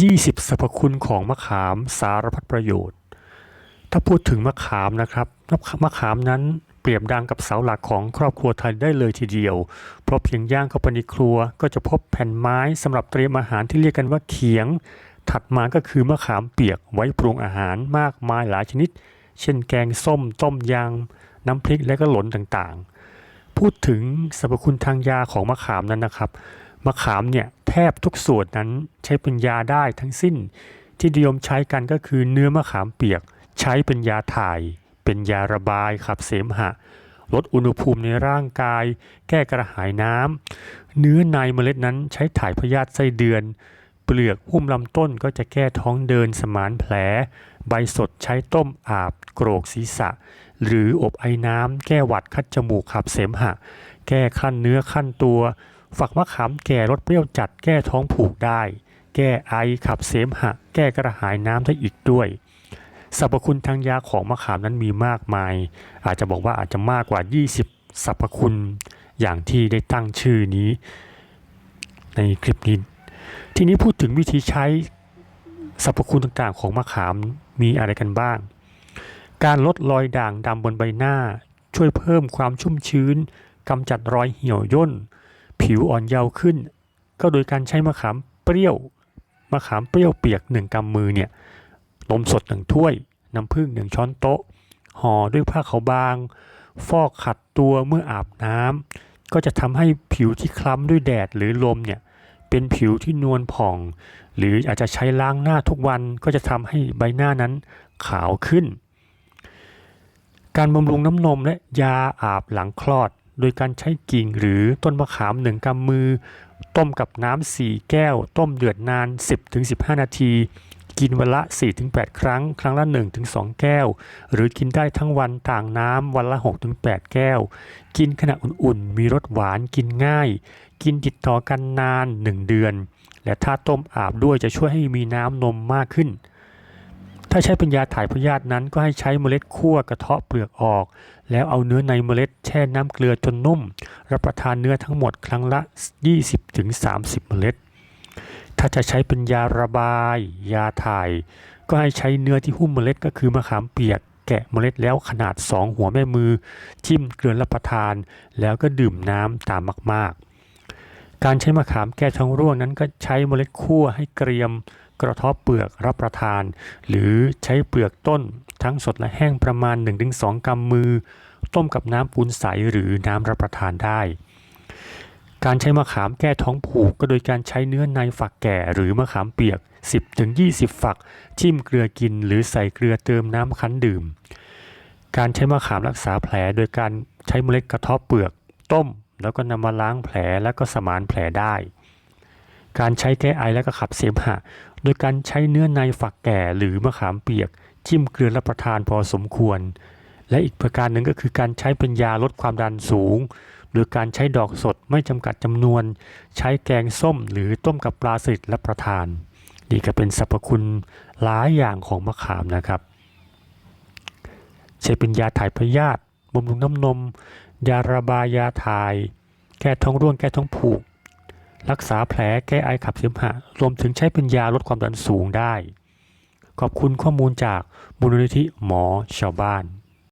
20 สรรพคุณของมะขามสารพัดประโยชน์ ถ้าพูดถึงมะขามนะครับ มะขามนั้นเปรียบดังกับเสาหลักของครอบครัวไทยได้เลยทีเดียว เพราะเพียงย่างเข้าไปในครัว ก็จะพบแผ่นไม้สำหรับเตรียมอาหารที่เรียกกันว่าเขียง ถัดมาก็คือมะขามเปียกไว้ปรุงอาหารมากมายหลายชนิด เช่นแกงส้ม ต้มยำน้ำพริกและก็หลนต่างๆ พูดถึงสรรพคุณทางยาของมะขามนั้นนะครับ มะขามเนี่ยแทบทุกส่วนนั้นใช้เป็นยาได้ทั้งสิ้น ที่นิยมใช้กันก็คือเนื้อมะขามเปียก ใช้เป็นยาถ่าย เป็นยาระบายขับเสมหะ ลดอุณหภูมิในร่างกาย แก้กระหายน้ำเนื้อในเมล็ดนั้นใช้ถ่ายพยาธิไส้เดือน เปลือกหุ้มลำต้นก็จะแก้ท้องเดินสมานแผล ใบสดใช้ต้มอาบ โกรกศีรษะ หรืออบไอ้น้ำแก้หวัดคัดจมูกขับเสมหะ แก้ขั้นเนื้อขั้นตัว ฝักมะขามแก่รสเปรี้ยวจัดแก้ท้องผูกได้ แก้ไอขับเสมหะ แก้กระหายน้ำได้อีกด้วยสรรพคุณทางยาของมะขามนั้นมีมากมาย อาจจะบอกว่าอาจจะมากกว่า 20 สรรพคุณอย่างที่ได้ตั้งชื่อนี้ ในคลิปนี้ ทีนี้พูดถึงวิธีใช้สรรพคุณต่างๆ ของมะขามมีอะไรกันบ้าง การลดรอยด่างดำบนใบหน้า ช่วยเพิ่มความชุ่มชื้นกำจัดรอยเหี่ยวย่น ผิวอ่อนเยาว์ขึ้น ก็โดยการใช้มะขามเปรี้ยวมะขามเปรี้ยวเปียกหนึ่งกำมือเนี่ยนมสดหนึ่งถ้วย น้ำผึ้งหนึ่งช้อนโต๊ะห่อด้วยผ้าขาวบาง ฟอกขัดตัวเมื่ออาบน้ำก็จะทำให้ผิวที่คล้ำด้วยแดดหรือลมเนี่ยเป็นผิวที่นวลผ่อง หรืออาจจะใช้ล้างหน้าทุกวันก็จะทำให้ใบหน้านั้นขาวขึ้น การบำรุงน้ำนมและยาอาบหลังคลอด โดยการใช้กิ่งหรือต้นมะขามหนึ่งกำมือ ต้มกับน้ำสี่แก้ว ต้มเดือดนาน 10-15 นาที กินวันละ 4-8 ครั้ง ครั้งละ 1-2 แก้ว หรือกินได้ทั้งวันต่างน้ำวันละ 6-8 แก้ว กินขณะอุ่นๆ มีรสหวานกินง่าย กินติดต่อกันนาน 1 เดือน และถ้าต้มอาบด้วยจะช่วยให้มีน้ำนมมากขึ้น ถ้าใช้เป็นยาถ่ายพยาธินั้นก็ให้ใช้เมล็ดคั่วกระเทาะเปลือกออก แล้วเอาเนื้อในเมล็ดแช่น้ำเกลือจนนุ่ม รับประทานเนื้อทั้งหมดครั้งละ 20-30 เมล็ด ถ้าจะใช้เป็นยาระบาย ยาถ่าย ก็ให้ใช้เนื้อที่หุ้มเมล็ดก็คือมะขามเปียกแกะเมล็ดแล้วขนาด 2 หัวแม่มือ จิ้มเกลือรับประทาน แล้วก็ดื่มน้ำตามมาก ๆ การใช้มะขามแก้ท้องร่วงนั้นก็ใช้เมล็ดคั่วให้เกรียม กระเทาะเปลือกรับประทาน หรือใช้เปลือกต้นทั้งสดและแห้งประมาณ 1-2 กำมือ ต้มกับน้ำปูนใสหรือน้ำรับประทานได้ การใช้มะขามแก้ท้องผูกก็โดยการใช้เนื้อในฝักแก่หรือมะขามเปียก 10-20 ฝัก จิ้มเกลือกิน หรือใส่เกลือเติมน้ำคั้นดื่ม การใช้มะขามรักษาแผลโดยการใช้เมล็ดกระเทาะเปลือก ต้ม แล้วก็นำมาล้างแผลแล้วก็สมานแผลได้ การใช้แก้ไอและก็ขับเสมหะ โดยการใช้เนื้อในฝักแก่หรือมะขามเปียก จิ้มเกลือรับประทานพอสมควร และอีกประการหนึ่งก็คือการใช้เป็นยาลดความดันสูง โดยการใช้ดอกสดไม่จำกัดจำนวน ใช้แกงส้มหรือต้มกับปลาสลิดรับประทาน นี่ก็เป็นสรรพคุณหลายอย่างของมะขามนะครับใช้เป็นยาถ่ายพยาธิบำรุงน้ำนม ยาระบายยาถ่าย แก้ท้องร่วงแก้ท้องผูก รักษาแผลแก้ไอขับเสมหะ รวมถึงใช้เป็นยาลดความดันสูงได้ ขอบคุณข้อมูลจากมูลนิธิหมอชาวบ้าน